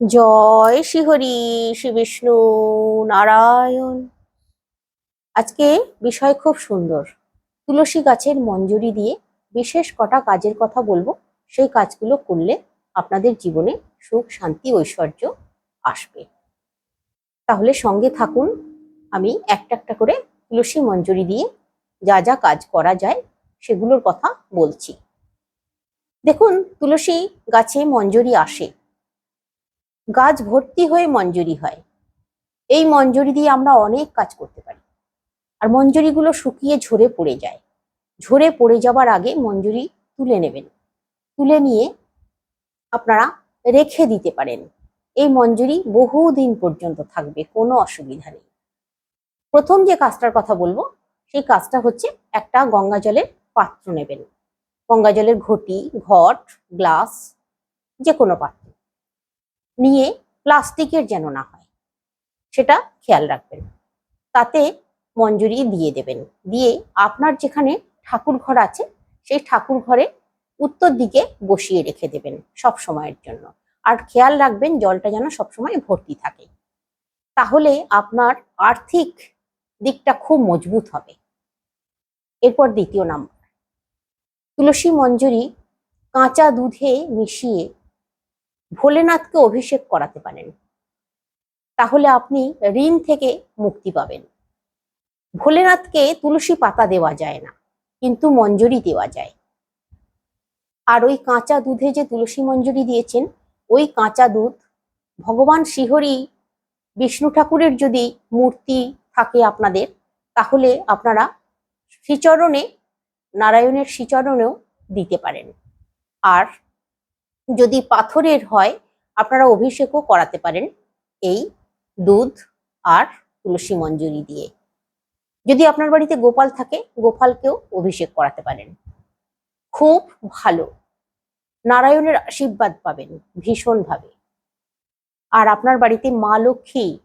জয় শ্রীহরি শ্রী বিষ্ণু নারায়ণ। আজকে বিষয় খুব সুন্দর। তুলসী গাছের মঞ্জুরি দিয়ে বিশেষ কটা কাজের কথা বলব। সেই কাজগুলো করলে আপনাদের জীবনে সুখ, শান্তি, ঐশ্বর্য আসবে। তাহলে সঙ্গে থাকুন। আমি একটা একটা করে তুলসী মঞ্জুরি দিয়ে যা যা কাজ করা যায় সেগুলোর কথা বলছি। দেখুন, তুলসী গাছে মঞ্জুরি আসে। গাছ ভর্তি হয়ে মঞ্জুরি হয়। এই মঞ্জুরি দিয়ে আমরা অনেক কাজ করতে পারি। আর মঞ্জুরিগুলো শুকিয়ে ঝরে পড়ে যায়। ঝরে পড়ে যাবার আগে মঞ্জুরি তুলে নেবেন। তুলে নিয়ে আপনারা রেখে দিতে পারেন। এই মঞ্জুরি বহুদিন পর্যন্ত থাকবে, কোনো অসুবিধা নেই। প্রথম যে কাজটার কথা বলব, সেই কাজটা হচ্ছে একটা গঙ্গা জলের পাত্র নেবেন। গঙ্গা জলের ঘটি, ঘট, গ্লাস যে কোনো পাত্র। নিয়ে প্লাস্টিকের যেন না হয়। সেটা খেয়াল রাখবেন। তাতে মঞ্জুরি দিয়ে দেবেন। দিয়ে আপনার যেখানে ঠাকুর ঘর আছে, সেই ঠাকুর ঘরে উত্তর দিকে বসিয়ে রেখে দেবেন সব সময়ের জন্য। আর খেয়াল রাখবেন, জলটা যেন সবসময় ভর্তি থাকে। তাহলে আপনার আর্থিক দিকটা খুব মজবুত হবে। এরপর দ্বিতীয় নাম্বার। তুলসী মঞ্জুরি কাঁচা দুধে মিশিয়ে ভোলেনাথকে অভিষেক করাতে পারেন। তাহলে আপনি ঋণ থেকে মুক্তি পাবেন। ভোলেনাথকে তুলসী পাতা দেওয়া যায় না, কিন্তু মঞ্জুরি দেওয়া যায়। আর ওই কাঁচা দুধে যে তুলসী মঞ্জুরি দিয়েছেন, ওই কাঁচা দুধ ভগবান শ্রীহরি বিষ্ণু ঠাকুরের যদি মূর্তি থাকে আপনাদের, তাহলে আপনারা শ্রীচরণে, নারায়ণের শ্রীচরণেও দিতে পারেন। আর যদি পাথরের হয়, আপনারা অভিষেকও করাতে পারেন এই দুধ আর তুলসী মঞ্জুরি দিয়ে। যদি আপনার বাড়িতে গোপাল থাকে, গোপালকেও অভিষেক করাতে পারেন। খুব ভালো। নারায়ণের আশীর্বাদ পাবেন ভীষণভাবে। আর আপনার বাড়িতে মা লক্ষ্মী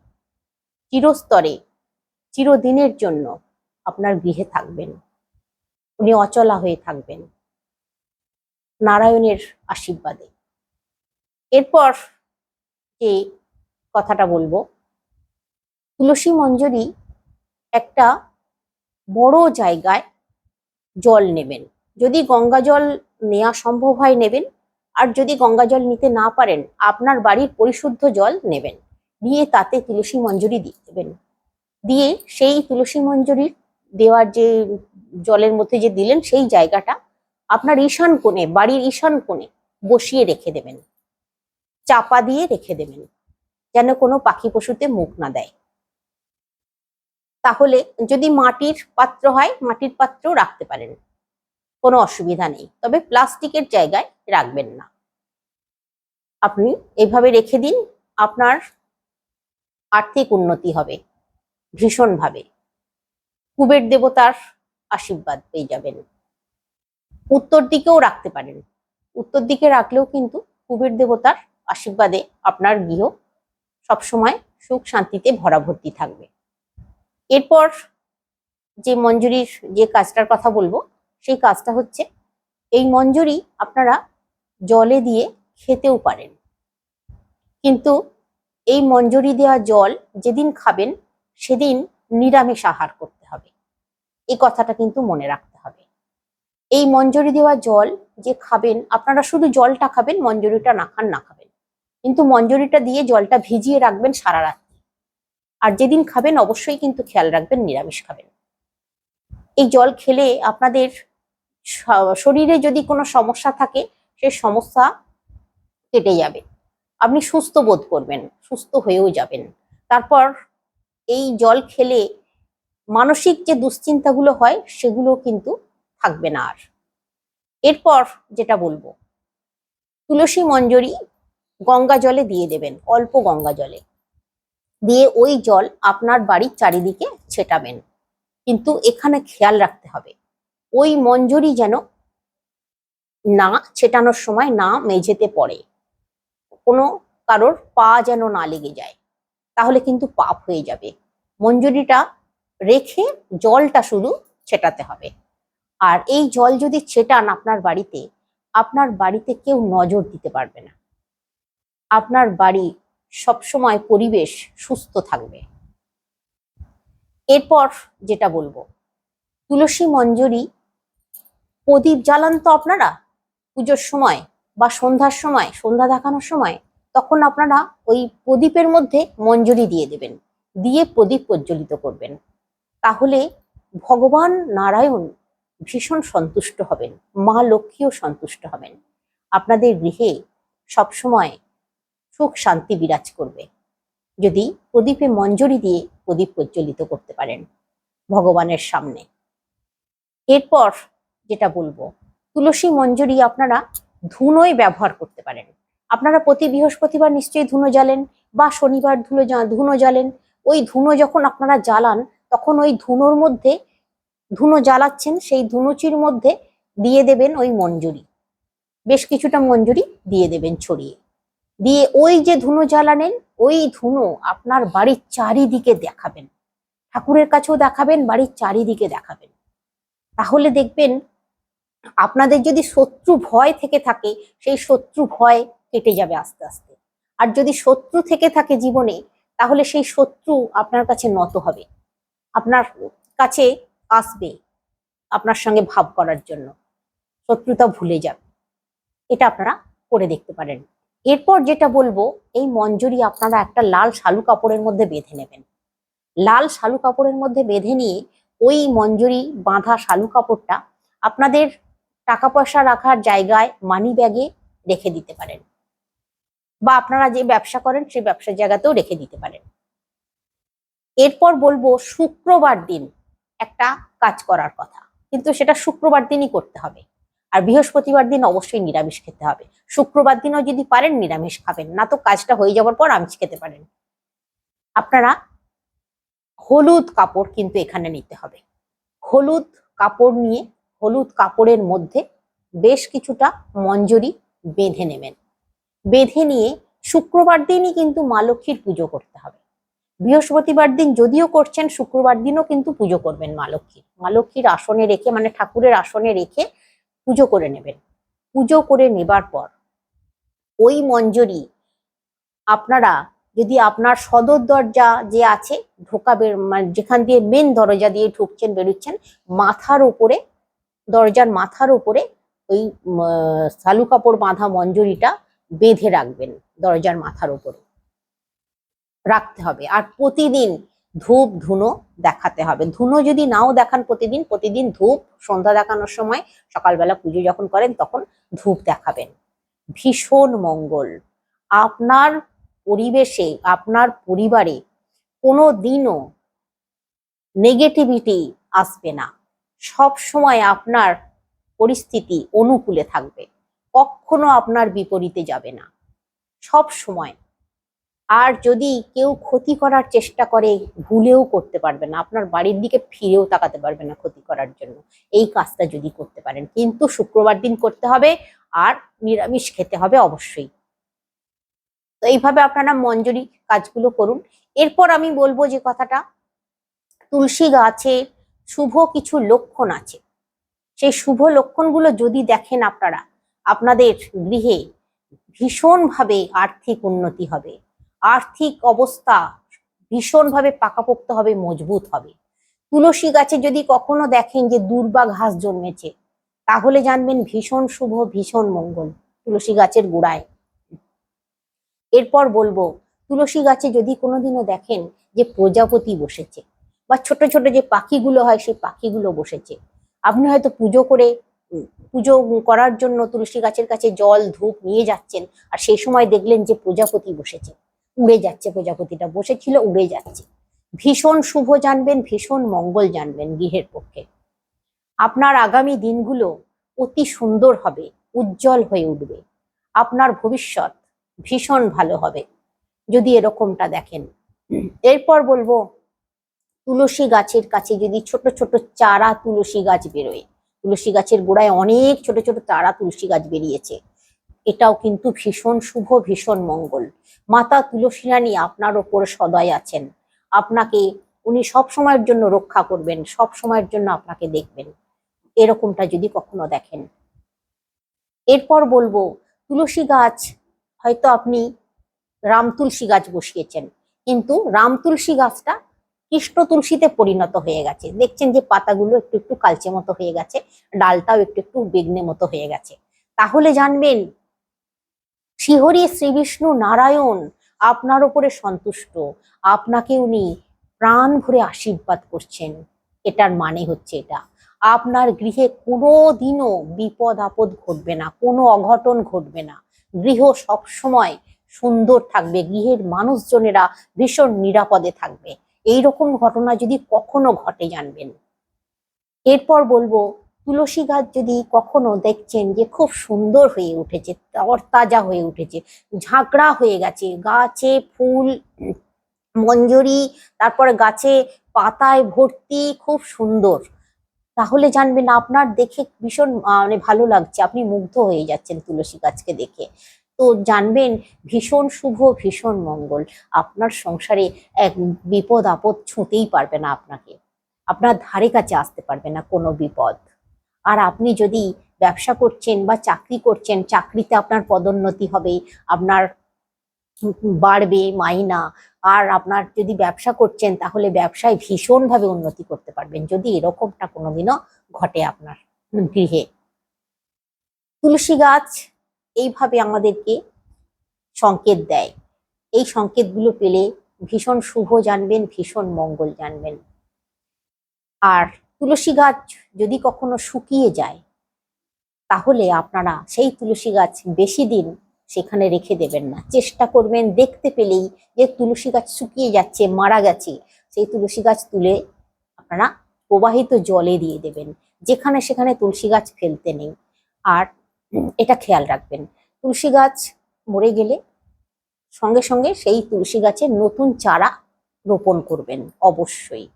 চিরস্তরে, চিরদিনের জন্য আপনার গৃহে থাকবেন। উনি অচলা হয়ে থাকবেন। নারায়ণের আশীর্বাদে। এরপর যে কথাটা বলব, তুলসী মঞ্জুরি একটা বড় জায়গায় জল নেবেন। যদি গঙ্গা জল নেওয়া সম্ভব হয় নেবেন, আর যদি গঙ্গা জল নিতে না পারেন, আপনার বাড়ির পরিশুদ্ধ জল নেবেন। নিয়ে তাতে তুলসী মঞ্জুরি দিয়ে দেবেন। দিয়ে সেই তুলসী মঞ্জুরি দেওয়ার যে জলের মধ্যে যে দিলেন, সেই জায়গাটা আপনার ঈশান কোণে, বাড়ির ঈশান কোণে বসিয়ে রেখে দেবেন। চাপা দিয়ে রেখে দেবেন, যেন কোনো পাখি পশুতে মুখ না দেয়। তাহলে যদি মাটির পাত্র হয়, মাটির পাত্র রাখতে পারেন। কোনো অসুবিধা নেই, তবে প্লাস্টিকের জায়গায় রাখবেন না। আপনি এভাবে রেখে দিন, আপনার আর্থিক উন্নতি হবে, ভীষণভাবে। কুবের দেবতার আশীর্বাদ পেয়ে যাবেন। উত্তর দিকেও রাখতে পারেন। উত্তর দিকে রাখলেও কিন্তু কুবের দেবতার আশীর্বাদে আপনার গৃহ সবসময় সুখ শান্তিতে ভরা ভর্তি থাকবে। এরপর যে মঞ্জুরির যে কাজটার কথা বলব, সেই কাজটা হচ্ছে, এই মঞ্জুরি আপনারা জলে দিয়ে খেতেও পারেন। কিন্তু এই মঞ্জুরি দেওয়া জল যেদিন খাবেন, সেদিন নিরামিষ আহার করতে হবে। এই কথাটা কিন্তু মনে রাখতে হবে। এই মঞ্জুরি দেওয়া জল যে খাবেন, আপনারা শুধু জলটা খাবেন, মঞ্জুরিটা না খান, না খাবেন। কিন্তু মঞ্জুরিটা দিয়ে জলটা ভিজিয়ে রাখবেন সারা রাত্রি আর যেদিন খাবেন অবশ্যই কিন্তু খেয়াল রাখবেন, নিরামিষ খাবেন। এই জল খেলে আপনাদের শরীরে যদি কোনো সমস্যা থাকে সেই সমস্যা কেটে যাবে। আপনি সুস্থ বোধ করবেন, সুস্থ হয়েও যাবেন। তারপর এই জল খেলে মানসিক যে দুশ্চিন্তাগুলো হয়, সেগুলো কিন্তু থাকবে না আর। এরপর যেটা বলব, তুলসী মঞ্জরি গঙ্গা জলে দিয়ে দেবেন, অল্প গঙ্গা জলে। দিয়ে ওই জল আপনার বাড়ির চারিদিকে ছেটাবেন। কিন্তু এখানে খেয়াল রাখতে হবে, ওই মঞ্জুরি যেন না ছেটানোর সময় না মেঝেতে পড়ে। কোনো কারোর পা যেন না লেগে যায়, তাহলে কিন্তু পাপ হয়ে যাবে। মঞ্জুরিটা রেখে জলটা শুধু ছেটাতে হবে। আর এই জল যদি ছেটান আপনার বাড়িতে আপনার বাড়িতে কেউ নজর দিতে পারবে না। আপনার বাড়ি সবসময় পরিবেশ সুস্থ থাকবে। এরপর যেটা বলব, তুলসী মঞ্জরি, প্রদীপ জ্বালান তো আপনারা। পুজোর সময় বা সন্ধ্যার সময়, সন্ধ্যা দেখানোর সময় তখন আপনারা ওই প্রদীপের মধ্যে মঞ্জরি দিয়ে দেবেন, দিয়ে প্রদীপ প্রজ্বলিত করবেন। তাহলে ভগবান নারায়ণ ভীষণ সন্তুষ্ট হবেন, মা লক্ষ্মীও সন্তুষ্ট হবেন। আপনাদের গৃহে সবসময় সুখ শান্তি বিরাজ করবে। যদি প্রদীপে মঞ্জরি দিয়ে প্রদীপ প্রজ্বলিত করতে পারেন ভগবানের সামনে। এরপর যেটা বলব, তুলসী মঞ্জরি আপনারা ধুনোয় ব্যবহার করতে পারেন। আপনারা প্রতি বৃহস্পতিবার নিশ্চয়ই ধুনো জ্বালেন বা শনিবার ধুলো ধুনো জ্বালেন। ওই ধুনো যখন আপনারা জ্বালান, তখন ওই ধুনোর মধ্যে ধুনো জ্বালাচ্ছেন, সেই ধুনুচির মধ্যে দিয়ে দেবেন ওই মঞ্জুরি। বেশ কিছুটা মঞ্জুরি দিয়ে দেবেন ছড়িয়ে। দিয়ে ওই যে ধুনো জ্বালানেন ওই ধুনো আপনার বাড়ির চারিদিকে দেখাবেন। ঠাকুরের কাছেও দেখাবেন, বাড়ির চারিদিকে দেখাবেন। তাহলে দেখবেন আপনাদের যদি শত্রু ভয় থেকে থাকে, সেই শত্রু ভয় কেটে যাবে আস্তে আস্তে। আর যদি শত্রু থেকে থাকে জীবনে, তাহলে সেই শত্রু আপনার কাছে নত হবে। আপনার কাছে আসবে আপনার সঙ্গে ভাব করার জন্য। শত্রুতা ভুলে যাবে এটা আপনারা করে দেখতে পারেন। এরপর যেটা বলব, এই মঞ্জুরি আপনারা একটা লাল শালু কাপড়ের মধ্যে বেঁধে নেবেন। লাল শালু কাপড়ের মধ্যে বেঁধে নিয়ে ওই মঞ্জুরি বাঁধা শালু কাপড়টা আপনাদের টাকা পয়সা রাখার জায়গায় মানি ব্যাগে রেখে দিতে পারেন। বা আপনারা যে ব্যবসা করেন, সেই ব্যবসার জায়গাতেও রেখে দিতে পারেন। এরপর বলব, শুক্রবার দিন একটা কাজ করার কথা। কিন্তু সেটা শুক্রবার দিনই করতে হবে। আর বৃহস্পতিবার দিন অবশ্যই নিরামিষ খেতে হবে। শুক্রবার দিনও যদি পারেন নিরামিষ খাবেন, না তো কাজটা হয়ে যাওয়ার পর আমিষ খেতে পারেন। আপনারা হলুদ কাপড় কিন্তু এখানে নিতে হবে। হলুদ কাপড় নিয়ে, হলুদ কাপড়ের মধ্যে বেশ কিছুটা মঞ্জরি বেঁধে নেবেন। বেঁধে নিয়ে শুক্রবার দিনই কিন্তু মা লক্ষ্মীর পুজো করতে হবে। বৃহস্পতিবার দিন যদিও করছেন, শুক্রবার দিনও কিন্তু পুজো করবেন মা লক্ষ্মীর। মা লক্ষ্মীর আসনে রেখে মানে ঠাকুরের আসনে রেখে পুজো করে নেবেন। পুজো করে নেবার পর ওই মঞ্জরি আপনারা যদি আপনার সদর দরজা যে আছে ঢোকা মানে যেখান দিয়ে মেন দরজা দিয়ে ঢুকছেন, বেরোচ্ছেন, মাথার উপরে, দরজার মাথার উপরে ওই শালু কাপড় বাঁধা মঞ্জুরিটা বেঁধে রাখবেন দরজার মাথার উপরে। রাখতে হবে। আর প্রতিদিন ধূপ ধুনো দেখাতে হবে। ধুনো যদি নাও দেখান প্রতিদিন প্রতিদিন ধূপ, সন্ধ্যা দেখানোর সময়, সকালবেলা পুজো যখন করেন তখন ধূপ দেখাবেন। ভীষণ মঙ্গল। আপনার পরিবেশে, আপনার পরিবারে কোনো দিনও নেগেটিভিটি আসবে না। সব সময় আপনার পরিস্থিতি অনুকূলে থাকবে। কখনো আপনার বিপরীতে যাবে না। সব সময়। আর যদি কেউ ক্ষতি করার চেষ্টা করে, ভুলেও করতে পারবে না। আপনার বাড়ির দিকে ফিরেও তাকাতে পারবে না ক্ষতি করার জন্য। এই কাজটা যদি করতে পারেন। কিন্তু শুক্রবার দিন করতে হবে আর নিরামিষ খেতে হবে অবশ্যই। তো এইভাবে আপনারা মঞ্জুরি কাজগুলো করুন। এরপর আমি বলব যে কথাটা, তুলসী গাছে শুভ কিছু লক্ষণ আছে। সেই শুভ লক্ষণগুলো যদি দেখেন আপনারা, আপনাদের গৃহে ভীষণভাবে আর্থিক উন্নতি হবে। আর্থিক অবস্থা ভীষণভাবে পাকাপোক্ত হবে, মজবুত হবে। তুলসী গাছে যদি কখনো দেখেন যে দুর্বা ঘাস জন্মেছে, তাহলে জানবেন ভীষণ শুভ, ভীষণ মঙ্গল তুলসী গাছের গোড়ায়। এরপর বলব, তুলসী গাছে যদি কোনোদিনও দেখেন যে প্রজাপতি বসেছে বা ছোট ছোট যে পাখিগুলো হয়, সেই পাখিগুলো বসেছে, আপনি হয়তো পুজো করে, পুজো করার জন্য তুলসী গাছের কাছে জল, ধূপ নিয়ে যাচ্ছেন আর সেই সময় দেখলেন যে প্রজাপতি বসেছে। উড়ে যাচ্ছে প্রজাপতিটা। বসেছিল উড়ে যাচ্ছে। ভীষণ শুভ জানবেন, ভীষণ মঙ্গল জানবেন গৃহের পক্ষে। আপনার আগামী দিনগুলো অতি সুন্দর হবে, উজ্জ্বল হয়ে উঠবে। আপনার ভবিষ্যৎ ভীষণ ভালো হবে, যদি এরকমটা দেখেন। এরপর বলব, তুলসী গাছের কাছে যদি ছোট ছোট চারা তুলসী গাছ বেরোয়, তুলসী গাছের গোড়ায় অনেক ছোট ছোট চারা তুলসী গাছ বেরিয়েছে। এটাও কিন্তু ভীষণ শুভ, ভীষণ মঙ্গল। মাতা তুলসী রানী আপনার ওপর সদয় আছেন। আপনাকে উনি সব সময়ের জন্য রক্ষা করবেন, সব সময়ের জন্য আপনাকে দেখবেন। এরকমটা যদি কখনো দেখেন। এরপর বলব, তুলসী গাছ, হয়তো আপনি রাম তুলসী গাছ বসিয়েছেন, কিন্তু রাম তুলসী গাছটা কৃষ্ণ তুলসীতে পরিণত হয়ে গেছে। দেখছেন যে পাতাগুলো একটু একটু কালচে মতো হয়ে গেছে, ডালটাও একটু একটু বেগনে মতো হয়ে গেছে। তাহলে জানবেন শ্রীহরি শ্রী বিষ্ণু নারায়ণ আপনার ওপরে সন্তুষ্ট। আপনাকে উনি প্রাণ ভরে আশীর্বাদ করছেন। এটার মানে হচ্ছে এটা। আপনার গৃহে কোনো দিনও বিপদ আপদ ঘটবে না, কোনো অঘটন ঘটবে না। গৃহ সবসময় সুন্দর থাকবে, গৃহের মানুষজনেরা ভীষণ নিরাপদে থাকবে। এই রকম ঘটনা যদি কখনো ঘটে জানবেন। এরপর বলব তুলসী গাছ যদি কখনো দেখছেন যে খুব সুন্দর হয়ে উঠেছে, তরতাজা হয়ে উঠেছে, ঝাঁকড়া হয়ে গেছে, গাছে ফুল, মঞ্জরি, তারপরে গাছে পাতায় ভর্তি, খুব সুন্দর। তাহলে জানবেন আপনার দেখে ভীষণ মানে ভালো লাগছে, আপনি মুগ্ধ হয়ে যাচ্ছেন তুলসী গাছকে দেখে। তো জানবেন ভীষণ শুভ, ভীষণ মঙ্গল, আপনার সংসারে এক বিপদ আপদ ছুঁতেই পারবে না আপনাকে। আপনার ধারে কাছে আসতে পারবে না কোনো বিপদ। আর আপনি যদি ব্যবসা করছেন বা চাকরি করছেন, চাকরিতে আপনার পদোন্নতি হবে, আপনার বাড়বে মাইনা, আর আপনার যদি ব্যবসা করছেন তাহলে ব্যবসায় ভীষণভাবে উন্নতি করতে পারবেন, যদি এরকমটা কোনোদিনও ঘটে আপনার গৃহে। তুলসী গাছ এইভাবে আমাদেরকে সংকেত দেয়। এই সংকেতগুলো পেলে ভীষণ শুভ জানবেন, ভীষণ মঙ্গল জানবেন। আর তুলসী গাছ যদি কখনো শুকিয়ে যায়, তাহলে আপনারা সেই তুলসী গাছ বেশি দিন সেখানে রেখে দেবেন না। চেষ্টা করবেন দেখতে পেলেই যে তুলসী গাছ শুকিয়ে যাচ্ছে, মারা গেছে, সেই তুলসী গাছ তুলে আপনারা প্রবাহিত জলে দিয়ে দেবেন। যেখানে সেখানে তুলসী গাছ ফেলতে নেই। আর এটা খেয়াল রাখবেন, তুলসী গাছ মরে গেলে সঙ্গে সঙ্গে সেই তুলসী গাছের নতুন চারা রোপণ করবেন, অবশ্যই।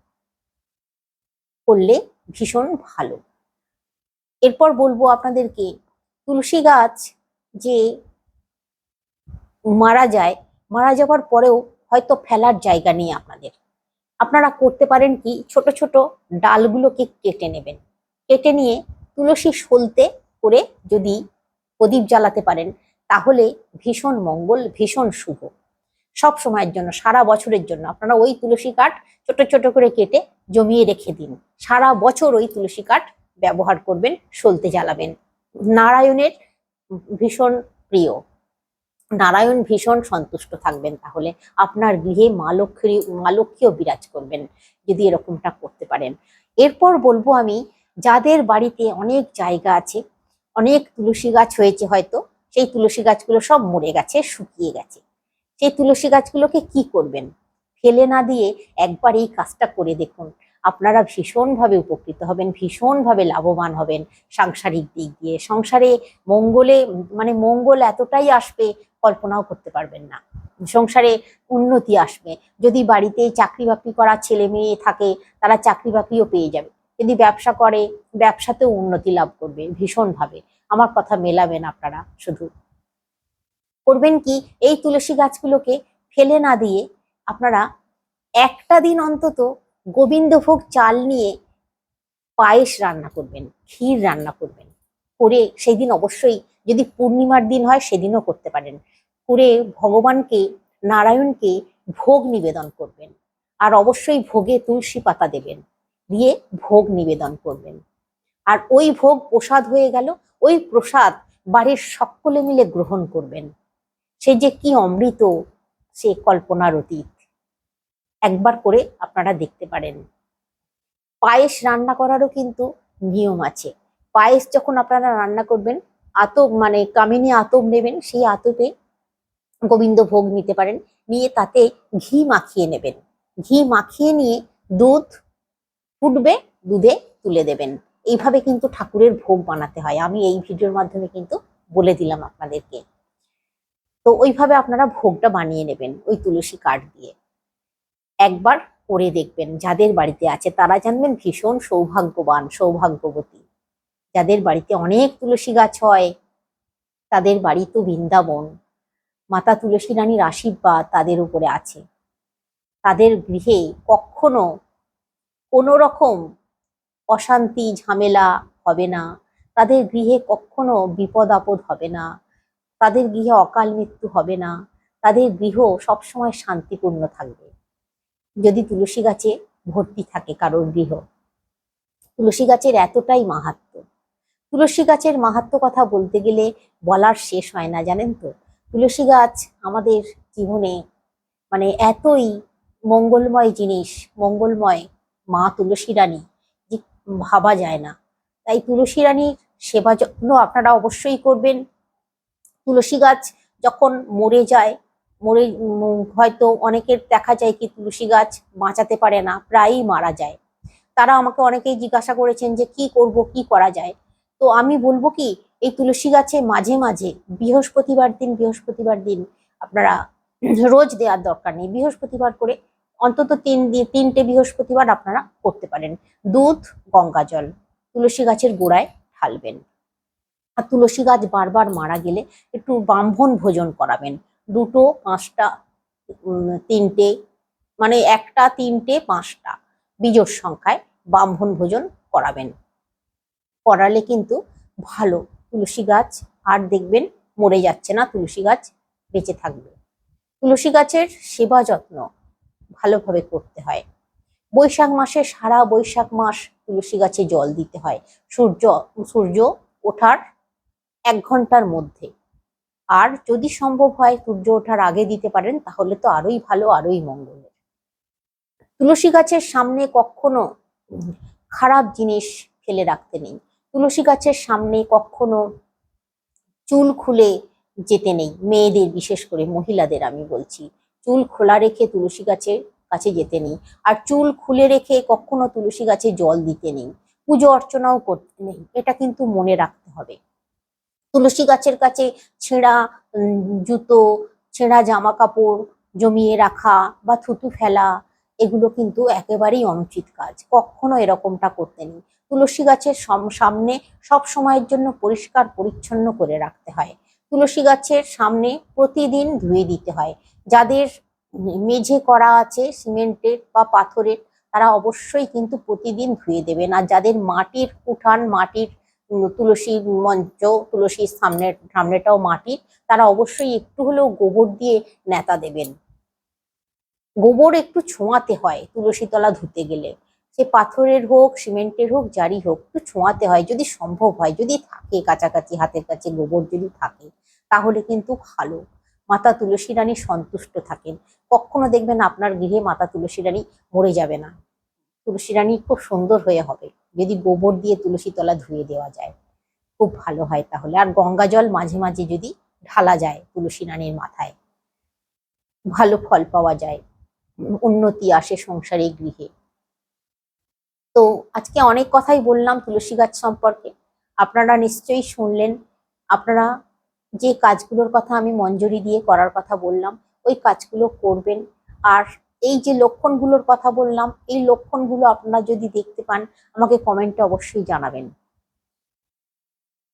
করলে ভীষণ ভালো। এরপর বলব আপনাদেরকে, তুলসী গাছ যে মারা যায়, মারা যাওয়ার পরেও হয়তো ফেলার জায়গা নেই আপনাদের। আপনারা করতে পারেন কি, ছোট ছোট ডালগুলোকে কেটে নেবেন। কেটে নিয়ে তুলসী সলতে করে যদি প্রদীপ জ্বালাতে পারেন, তাহলে ভীষণ মঙ্গল, ভীষণ শুভ। সব সময়ের জন্য, সারা বছরের জন্য। আপনারা ওই তুলসী কাঠ ছোট ছোট করে কেটে জমিয়ে রেখে দিন। সারা বছর ওই তুলসী কাঠ ব্যবহার করবেন, সলতে জ্বালাবেন। নারায়ণের ভীষণ প্রিয়। নারায়ণ ভীষণ সন্তুষ্ট থাকবেন তাহলে। আপনার গৃহে মা লক্ষ্মী, মা লক্ষ্মীও বিরাজ করবেন, যদি এরকমটা করতে পারেন। এরপর বলব আমি, যাদের বাড়িতে অনেক জায়গা আছে, অনেক তুলসী গাছ হয়েছে হয়তো, সেই তুলসী গাছগুলো সব মরে গেছে, শুকিয়ে গেছে। সেই তুলসী গাছগুলোকে কি করবেন? ফেলে না দিয়ে একবার এই কাজটা করে দেখুন। আপনারা ভীষণভাবে উপকৃত হবেন, ভীষণভাবে লাভবান হবেন সাংসারিক দিক দিয়ে। সংসারে মঙ্গলে মানে মঙ্গল এতটাই আসবে, কল্পনাও করতে পারবেন না। সংসারে উন্নতি আসবে। যদি বাড়িতে চাকরি বাকরি করা ছেলে মেয়ে থাকে, তারা চাকরি বাকরিও পেয়ে যাবে। যদি ব্যবসা করে, ব্যবসাতেও উন্নতি লাভ করবে ভীষণভাবে। আমার কথা মেলাবেন আপনারা শুধু। করবেন কি? এই তুলসী গাছগুলোকে ফেলে না দিয়ে আপনারা একটা দিন অন্তত গোবিন্দভোগ চাল নিয়ে পায়েস রান্না করবেন, ক্ষীর রান্না করবেন। করে সেই দিন অবশ্যই যদি পূর্ণিমার দিন হয় সেদিনও করতে পারেন। করে ভগবানকে, নারায়ণকে ভোগ নিবেদন করবেন। আর অবশ্যই ভোগে তুলসী পাতা দেবেন, দিয়ে ভোগ নিবেদন করবেন। আর ওই ভোগ প্রসাদ হয়ে গেল, ওই প্রসাদ বাড়ির সকলে মিলে গ্রহণ করবেন। সে যে কি অমৃত, সে কল্পনার অতীত। একবার করে আপনারা দেখতে পারেন। পায়েস রান্না করারও কিন্তু নিয়ম আছে। পায়েস যখন আপনারা রান্না করবেন, আতপ মানে কামিনী আতপ নেবেন, সেই আতপে গোবিন্দ ভোগ নিতে পারেন। নিয়ে তাতে ঘি মাখিয়ে নেবেন। ঘি মাখিয়ে নিয়ে দুধ ফুটবে, দুধে তুলে দেবেন। এইভাবে কিন্তু ঠাকুরের ভোগ বানাতে হয়। আমি এই ভিডিওর মাধ্যমে কিন্তু বলে দিলাম আপনাদেরকে। তো ওইভাবে আপনারা ভোগটা বানিয়ে নেবেন ওই তুলসী কাঠ দিয়ে। একবার করে দেখবেন যাদের বাড়িতে আছে, তারা জানবেন ভীষণ সৌভাগ্যবান, সৌভাগ্যবতী। যাদের বাড়িতে অনেক তুলসী গাছ হয়, তাদের বাড়ি তো বৃন্দাবন। মাতা তুলসী রানীর আশীর্বাদ তাদের উপরে আছে। তাদের গৃহে কখনো কোনো রকম অশান্তি, ঝামেলা হবে না। তাদের গৃহে কখনো বিপদ আপদ হবে না। তাদের গৃহে অকাল মৃত্যু হবে না। তাদের গৃহ সবসময় শান্তিপূর্ণ থাকবে। যদি তুলসী গাছে ভর্তি থাকে কারোর গৃহ, তুলসী গাছের এতটাই মাহাত্ম। তুলসী গাছের মাহাত্ম কথা বলতে গেলে বলার শেষ হয় না, জানেন তো? তুলসী গাছ আমাদের জীবনে মানে এতই মঙ্গলময় জিনিস, মঙ্গলময় মা তুলসী রানী যে ভাবা যায় না। তাই তুলসী রানীর সেবা যত্ন আপনারা অবশ্যই করবেন। তুলসী গাছ যখন মরে যায়, মরে হয়তো অনেকের দেখা যায় কি তুলসী গাছ বাঁচাতে পারে না, প্রায়ই মারা যায়। তারা আমাকে অনেকেই জিজ্ঞাসা করেছেন যে কি করব, কি করা যায়? তো আমি বলব কি, এই তুলসী গাছে মাঝে মাঝে, বৃহস্পতিবার দিন বৃহস্পতিবার দিন আপনারা রোজ দেওয়ার দরকার নেই। বৃহস্পতিবার করে অন্তত তিন তিনটে বৃহস্পতিবার আপনারা করতে পারেন। দুধ, গঙ্গা জল, তুলসী গাছের গোড়ায় ঢালবেন। আর তুলসী গাছ বারবার মারা গেলে একটু ব্রাহ্মণ ভোজন করাবেন। দুটো, পাঁচটা তিনটে মানে একটা, তিনটে, পাঁচটা বিজোর সংখ্যায় ব্রাহ্মণ ভোজন করাবেন। করালে কিন্তু ভালো, তুলসী গাছ আর দেখবেন মরে যাচ্ছে না, তুলসী গাছ বেঁচে থাকবে। তুলসী গাছের সেবা যত্ন ভালোভাবে করতে হয়। বৈশাখ মাসে সারা বৈশাখ মাস তুলসী গাছে জল দিতে হয়। সূর্য সূর্য ওঠার এক ঘণ্টার মধ্যে। আর যদি সম্ভব হয় সূর্য ওঠার আগে দিতে পারেন, তাহলে তো আরোই ভালো, আরোই মঙ্গলের। তুলসী গাছের সামনে কখনো খারাপ জিনিস ফেলে রাখতে নেই। তুলসী গাছের সামনে কখনো চুল খুলে যেতে নেই। মেয়েদের, বিশেষ করে মহিলাদের আমি বলছি, চুল খোলা রেখে তুলসী গাছের কাছে যেতে নেই। আর চুল খুলে রেখে কখনো তুলসী গাছে জল দিতে নেই। পুজো অর্চনাও করতে নেই। এটা কিন্তু মনে রাখতে হবে। তুলসী গাছের কাছে ছেঁড়া জুতো, ছেঁড়া জামা কাপড় জমিয়ে রাখা বা থুতু ফেলা, এগুলো কিন্তু একেবারেই অনুচিত কাজ। কখনো এরকমটা করতে নেই। তুলসী গাছের সাম- সামনে সব সময়ের জন্য পরিষ্কার, পরিচ্ছন্ন করে রাখতে হয়। তুলসী গাছের সামনে প্রতিদিন ধুয়ে দিতে হয়। যাদের মেঝে করা আছে, সিমেন্টের বা পাথরের, তারা অবশ্যই কিন্তু প্রতিদিন ধুয়ে দেবেন। আর যাদের মাটির উঠান, মাটির তুলসী মঞ্চ, তুলসীর সামনে, সামনেটাও মাটির তারা অবশ্যই একটু হলেও গোবর দিয়ে নেতা দেবেন। গোবর একটু ছোঁয়াতে হয় তুলসী তলা ধুতে গেলে। সে পাথরের হোক, সিমেন্টের হোক, যারই হোক, একটু ছোঁয়াতে হয় যদি সম্ভব হয়, যদি থাকে কাছাকাছি হাতের কাছে গোবর যদি থাকে, তাহলে কিন্তু ভালো। মাতা তুলসী রানী সন্তুষ্ট থাকেন। কখনো দেখবেন আপনার গৃহে মাতা তুলসী রানী মরে যাবে না। তুলসী রানী খুব সুন্দর হয়ে হবে। যদি গোবর দিয়ে তুলসী তলা ধুয়ে দেওয়া যায়, খুব ভালো হয় তাহলে। আর গঙ্গা জল মাঝে মাঝে যদি ঢালা যায় তুলসী রানীর মাথায়, ভালো ফল পাওয়া যায়, উন্নতি আসে সংসারে, গৃহে। তো আজকে অনেক কথাই বললাম তুলসী গাছ সম্পর্কে। আপনারা নিশ্চয়ই শুনলেন, আপনারা যে কাজগুলোর কথা আমি মঞ্জুরি দিয়ে করার কথা বললাম, ওই কাজগুলো করবেন। আর এই যে লক্ষণগুলোর কথা বললাম, এই লক্ষণগুলো আপনারা যদি দেখতে পান, আমাকে কমেন্টে অবশ্যই জানাবেন।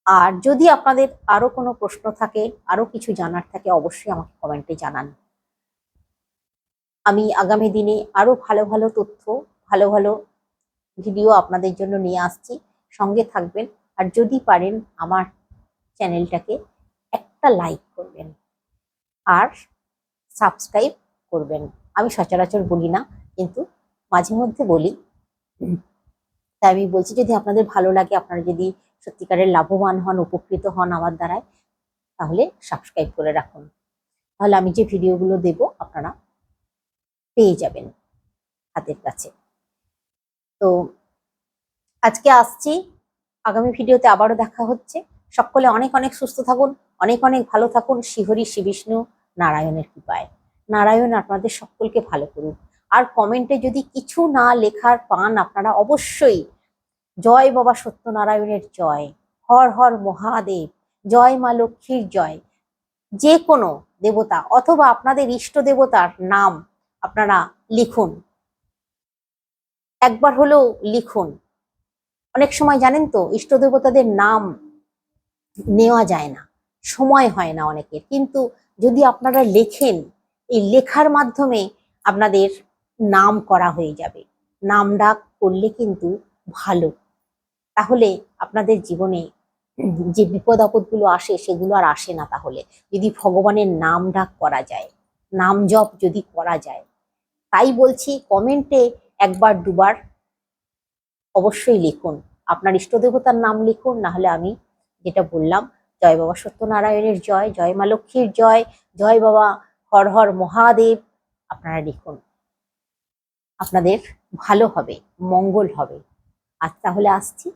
আর যদি আপনাদের আরও কোনো প্রশ্ন থাকে, আরও কিছু জানার থাকে, অবশ্যই আমাকে কমেন্টে জানান। আমি আগামী দিনে আরও ভালো ভালো তথ্য, ভালো ভালো ভিডিও আপনাদের জন্য নিয়ে আসছি। সঙ্গে থাকবেন। আর যদি পারেন আমার চ্যানেলটাকে একটা লাইক করবেন। আর সাবস্ক্রাইব করবেন। আমি সচরাচর বলি না, কিন্তু মাঝে মধ্যে বলি। তাই আমি বলছি, যদি আপনাদের ভালো লাগে, আপনারা যদি সত্যিকারের লাভবান হন, উপকৃত হন আমার দ্বারায়, তাহলে সাবস্ক্রাইব করে রাখুন। তাহলে আমি যে ভিডিওগুলো দেব, আপনারা পেয়ে যাবেন হাতের কাছে। তো আজকে আসছি। আগামী ভিডিওতে আবারও দেখা হচ্ছে। সকলে অনেক অনেক সুস্থ থাকুন, অনেক অনেক ভালো থাকুন। শিহরি শ্রী বিষ্ণু নারায়ণের কৃপায়। নারায়ণ আপনাদের সকলকে ভালো করুন। আর কমেন্টে যদি কিছু না লেখার পান আপনারা অবশ্যই জয় বাবা সত্যনারায়ণের জয়। হর হর মহাদেব। জয় মা লক্ষ্মীর জয়। যে কোনো দেবতা অথবা আপনাদের ইষ্ট দেবতার নাম আপনারা লিখুন। একবার হলেও লিখুন। অনেক সময় জানেন তো, ইষ্ট দেবতাদের নাম নেওয়া যায় না। সময় হয় না অনেকের। কিন্তু যদি আপনারা লেখেন এই লেখার মাধ্যমে আপনাদের নাম করা হয়ে যাবে। নাম ডাক করলে কিন্তু ভালো। তাহলে আপনাদের জীবনে যে বিপদ আপদগুলো আসে সেগুলো আর আসে না তাহলে। যদি ভগবানের নাম ডাক করা যায়, নাম জপ যদি করা যায়, তাই বলছি কমেন্টে একবার দুবার অবশ্যই লিখুন। আপনার ইষ্ট দেবতার নাম লিখুন নাহলে আমি যেটা বললাম, জয় বাবা সত্যনারায়ণের জয় জয় মা লক্ষ্মীর জয় জয় বাবা হর হর মহাদেব আপনারা লিখুন। আপনাদের ভালো হবে মঙ্গল হবে। আজ তাহলে আসছি।